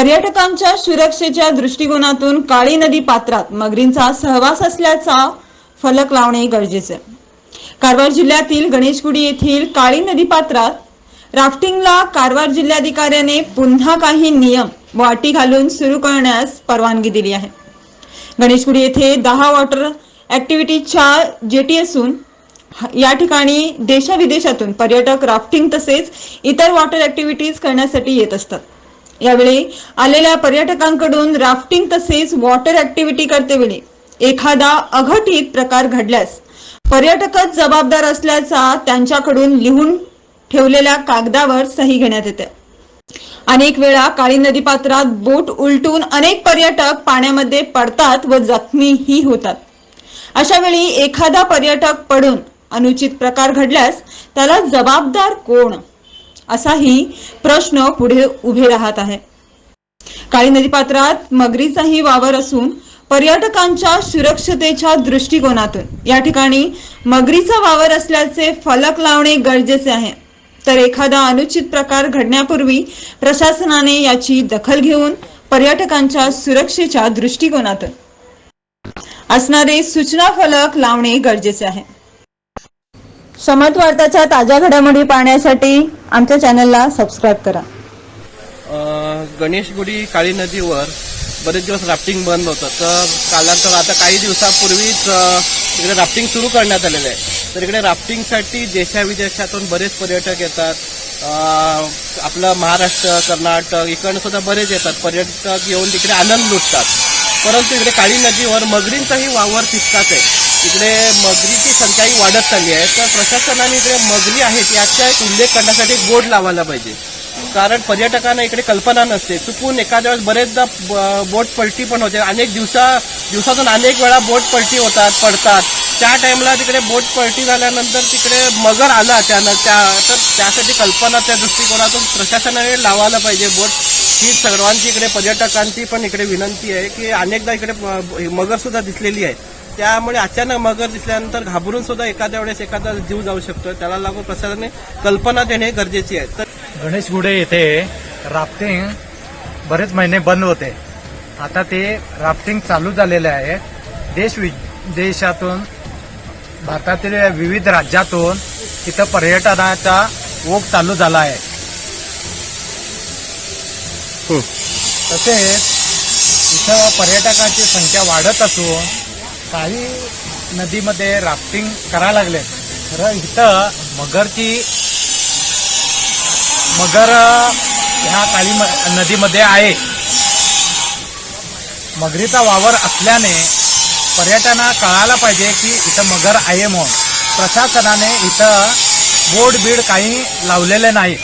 पर्यटकांच्या सुरक्षेच्या दृष्टिकोनातून काळी नदी पात्रात मगरींचा सहवास असल्याचा फलक लावणे गरजेचे. कारवार जिल्ह्यातील गणेशगुडी येथील काळी नदी पात्रात राफ्टिंगला कारवार जिल्हाधिकाऱ्याने पुन्हा काही नियम व अटी घालून सुरू करण्यास परवानगी दिली आहे. गणेशगुडी येथे दहा वॉटर ऍक्टिव्हिटीच्या जेटी असून या ठिकाणी देशाविदेशातून पर्यटक राफ्टिंग तसेच इतर वॉटर ऍक्टिव्हिटीज करण्यासाठी येत असतात. यावेळी आलेल्या पर्यटकांकडून राफ्टिंग तसेच वॉटर ऍक्टिव्हिटी करतेवेळी एखादा अघटित प्रकार घडल्यास पर्यटकच जबाबदार असल्याचा त्यांच्याकडून लिहून ठेवलेल्या कागदावर सही घेण्यात येते. अनेक वेळा काळी नदी पात्रात बोट उलटून अनेक पर्यटक पाण्यामध्ये पडतात व जखमीही होतात. अशा वेळी एखादा पर्यटक पडून अनुचित प्रकार घडल्यास त्याला जबाबदार कोण? असाही प्रश्न पुढे उभे राहत आहे. काळी नदी पात्रात मगरीचाही वावर असून पर्यटकांच्या सुरक्षतेच्या दृष्टिकोनातून या ठिकाणी मगरीचा वावर असल्याचे फलक लावणे गरजेचे आहे. तर एखादा अनुचित प्रकार घडण्यापूर्वी प्रशासनाने याची दखल घेऊन पर्यटकांच्या सुरक्षेच्या दृष्टिकोनातून असणारे सूचना फलक लावणे गरजेचे आहे. समर्थ वार्ताच्या ताज्या घडामोडी पाहण्यासाठी आमच्या चॅनलला सबस्क्राईब करा. गणेशगुडी काळी नदीवर बरेच दिवस राफ्टिंग बंद होतं. तर कालांतर आता काही दिवसापूर्वीच इकडे राफ्टिंग सुरू करण्यात आलेलं आहे. तर इकडे राफ्टिंगसाठी देशाविदेशातून बरेच पर्यटक येतात. आपलं महाराष्ट्र कर्नाटक इकडनं सुद्धा बरेच येतात. पर्यटक येऊन तिकडे आनंद लुटतात. परंतु इकडे काळी नदीवर मगरींचाही वावर तितकाच आहे. इकडे मगरीची संख्याही वाढत चालली आहे. तर प्रशासनाने इकडे मगरी आहेत याचा एक उल्लेख करण्यासाठी बोर्ड लावायला पाहिजे. कारण पर्यटकांना इकडे कल्पना नसते. चुकून एखाद्या वेळेस बरेचदा ब- बोट पलटी पण होते. अनेक दिवसा दिवसातून अनेक वेळा बोट पलटी होतात पडतात. त्या टाइमला तिकडे बोट पलटी झाल्यानंतर तिकडे मगर आला अचानक त्या तर त्यासाठी कल्पना त्या दृष्टिकोनातून प्रशासनाने लावायला पाहिजे बोट. ही सर्वांची इकडे पर्यटकांची पण इकडे विनंती आहे की अनेकदा इकडे म- मगर सुद्धा दिसलेली आहे. त्यामुळे अचानक मगर दिसल्यानंतर घाबरून सुद्धा एखाद्या वेळेस एखादा जीव जाऊ शकतो. त्याला लागून प्रशासनाने कल्पना देणे गरजेची आहे. तर गणेश गुडे येथे राफ्टिंग बरेच महिने बंद होते. आता ते राफ्टिंग चालू झालेले आहे. देश विदेशातून भारतातील विविध राज्यातून इथं पर्यटनाचा ओघ चालू झाला आहे. तसेच इथं पर्यटकांची संख्या वाढत असून काही नदीमध्ये राफ्टिंग करायला लागले. खरं इथं मगरची मगर ह्या काळी म- नदीमध्ये आहे. मगरीचा वावर असल्याने पर्यटनाला कळायला पाहिजे की इथं मगर आहे म्हणून. प्रशासनाने इथं बोर्ड बीड काही लावलेले नाही